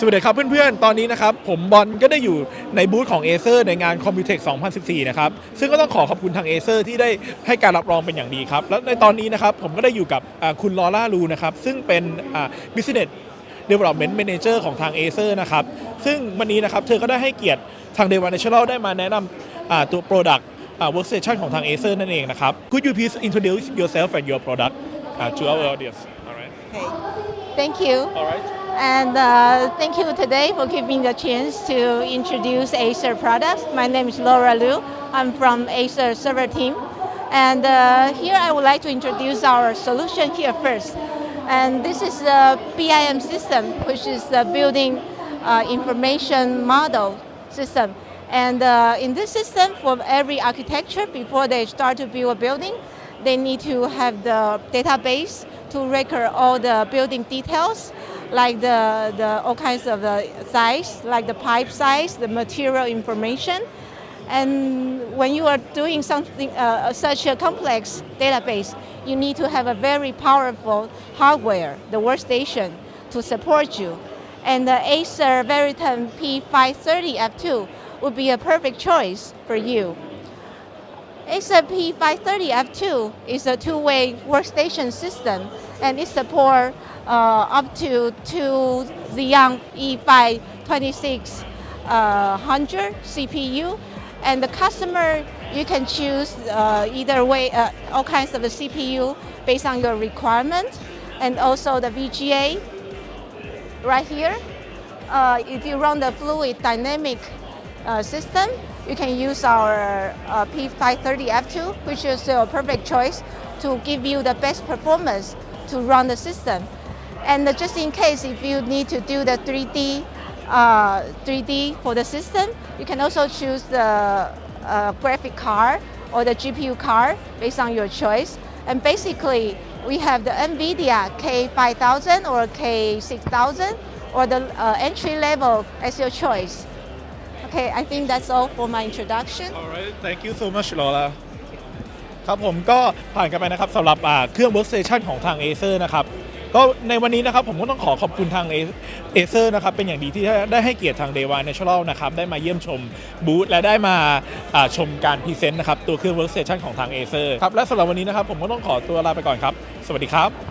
สวัสดีครับเพื่อนๆ ตอนนี้นะครับ ผมบอลก็ได้อยู่ในบูธของ Acer ในงาน Computex 2014 นะครับ ซึ่งก็ต้องขอขอบคุณทาง Acer ที่ได้ให้การรับรองเป็นอย่างดีครับ และในตอนนี้นะครับ ผมก็ได้อยู่กับอ่าคุณลอร่าลูนะครับ ซึ่งเป็นอ่า Business Development Manager ของทาง Acer นะครับ ซึ่งวันนี้นะครับ เธอก็ได้ให้เกียรติทาง d e v a Natural ได้มาแนะนำอ่าตัว Product อ่า Workstation ของทาง Acer นั่นเองนะครับ Could you please introduce yourself and your product uh, to our audience alright Okay. Thank you. alright And uh, thank you today for giving the chance to introduce Acer products. My name is Laura Liu. I'm from Acer server team. And uh, here I would like to introduce our solution here first. And this is the BIM system, which is the building uh, information model system. And uh, in this system, for every architecture, before they start to build a building, they need to have the database to record all the building details, like the, the all kinds of the size, like the pipe size, the material information. And when you are doing something uh, such a complex database, you need to have a very powerful hardware, the workstation, to support you. And the Acer Veriton P530 F2 would be a perfect choice for you. Acer P530 F2 is a two-way workstation system, and it supports uh, up to to the Xeon E5 2600 CPU. And the customer, you can choose uh, either way, uh, all kinds of the CPU based on your requirement, and also the VGA right here. Uh, if you run the fluid dynamic uh, system, you can use our uh, P530 F2, which is a perfect choice to give you the best performance to run the system. And uh, just in case if you need to do the 3D, uh, 3D for the system, you can also choose the uh, graphic card or the GPU card based on your choice. And basically, we have the NVIDIA K5000 or K6000 or the uh, entry level as your choice. Okay, I think that's all for my introduction. Alright thank you so much Laura ครับผมก็ผ่านกันไปนะครับสำหรับอ่าเครื่อง workstation ของทาง Acer นะครับ ก็ในวันนี้นะครับผมก็ต้องขอขอบคุณทางเอเซอร์นะครับเป็นอย่างดีที่ได้ให้เกียรติทาง d e v a Natural นะครับได้มาเยี่ยมชมบูธและได้มาชมการพรีเซนต์นะครับตัวเครื่องเวิร์กเซชันของทางเอเซอร์ครับและสำหรับวันนี้นะครับผมก็ต้องขอตัวลาไปก่อนครับ สวัสดีครับ